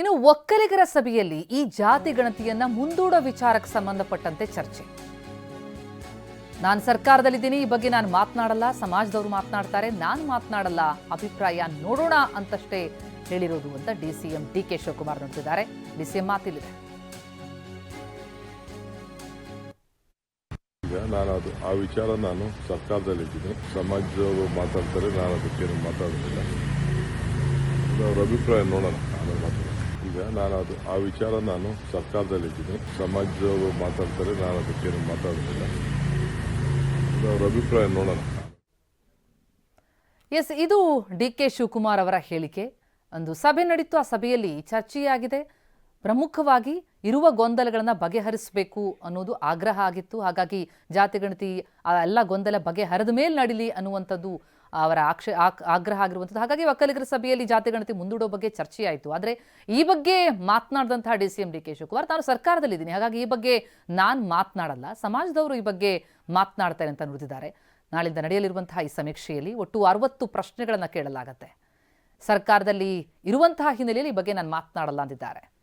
ಇನ್ನು ಒಕ್ಕಲಿಗರ ಸಭೆಯಲ್ಲಿ ಈ ಜಾತಿ ಗಣತಿಯನ್ನ ಮುಂದೂಡೋ ವಿಚಾರಕ್ಕೆ ಸಂಬಂಧಪಟ್ಟಂತೆ ಚರ್ಚೆ. ನಾನು ಸರ್ಕಾರದಲ್ಲಿದ್ದೀನಿ, ಈ ಬಗ್ಗೆ ನಾನು ಮಾತನಾಡಲ್ಲ, ಸಮಾಜದವರು ಮಾತನಾಡ್ತಾರೆ, ನಾನು ಮಾತನಾಡಲ್ಲ, ಅಭಿಪ್ರಾಯ ನೋಡೋಣ ಅಂತಷ್ಟೇ ಹೇಳಿರೋದು ಅಂತ D C M D K Shivakumar ನೋಡ್ತಿದ್ದಾರೆ ಡಿ ಸಿ ಎಂ ಮಾತಿಲ್ಲಿದೆ. ನಾನು ಅದು ಆ ವಿಚಾರ ನಾನು ಸರ್ಕಾರದಲ್ಲಿದ್ದೀನಿ. ಸಮಾಜದವರು ಮಾತಾಡ್ತಾರೆ, ನಾನು ಅದಕ್ಕೇನು ಮಾತಾಡೋದಿಲ್ಲ. ಅವ್ರ ಅಭಿಪ್ರಾಯ ನೋಡೋಣ, ಆಮೇಲೆ ಮಾತಾಡೋಣ. ನಾನು ಅದು, ಆ ವಿಚಾರ ನಾನು ಸರ್ಕಾರದಲ್ಲಿದ್ದೀನಿ. ಸಮಾಜದವರು ಮಾತಾಡ್ತಾರೆ, ನಾನು ಅದಕ್ಕೇನು ಮಾತಾಡೋದಿಲ್ಲ. ಅವ್ರ ಅಭಿಪ್ರಾಯ ನೋಡೋಣ. ಎಸ್ ಇದು ಡಿ ಕೆ ಶಿವಕುಮಾರ್ ಅವರ ಹೇಳಿಕೆ. ಒಂದು ಸಭೆ ನಡೀತು. ಆ ಸಭೆಯಲ್ಲಿ ಚರ್ಚೆಯಾಗಿದೆ. ಪ್ರಮುಖವಾಗಿ ಇರುವ ಗೊಂದಲಗಳನ್ನು ಬಗೆಹರಿಸಬೇಕು ಅನ್ನೋದು ಆಗ್ರಹ ಆಗಿತ್ತು. ಹಾಗಾಗಿ ಜಾತಿಗಣತಿ ಆ ಎಲ್ಲ ಗೊಂದಲ ಬಗೆಹರಿದ ಮೇಲೆ ನಡೀಲಿ ಅನ್ನುವಂಥದ್ದು ಅವರ ಆಕ್ಷ, ಆಕ್- ಆಗ್ರಹ ಆಗಿರುವಂಥದ್ದು. ಹಾಗಾಗಿ ಒಕ್ಕಲಿಗರ ಸಭೆಯಲ್ಲಿ ಜಾತಿಗಣತಿ ಮುಂದೂಡೋ ಬಗ್ಗೆ ಚರ್ಚೆಯಾಯಿತು. ಆದರೆ ಈ ಬಗ್ಗೆ ಮಾತನಾಡಿದಂತಹ D C M D K Shivakumar ನಾನು ಸರ್ಕಾರದಲ್ಲಿದ್ದೀನಿ. ಹಾಗಾಗಿ ಈ ಬಗ್ಗೆ ನಾನು ಮಾತನಾಡಲ್ಲ, ಸಮಾಜದವರು ಈ ಬಗ್ಗೆ ಮಾತನಾಡ್ತಾರೆ ಅಂತ ನುಡಿದಿದ್ದಾರೆ. ನಾಳಿಂದ ನಡೆಯಲಿರುವಂತಹ ಈ ಸಮೀಕ್ಷೆಯಲ್ಲಿ ಒಟ್ಟು ಅರವತ್ತು ಪ್ರಶ್ನೆಗಳನ್ನು ಕೇಳಲಾಗತ್ತೆ. ಸರ್ಕಾರದಲ್ಲಿ ಇರುವಂತಹ ಹಿನ್ನೆಲೆಯಲ್ಲಿ ಈ ಬಗ್ಗೆ ನಾನು ಮಾತನಾಡಲ್ಲ ಅಂದಿದ್ದಾರೆ.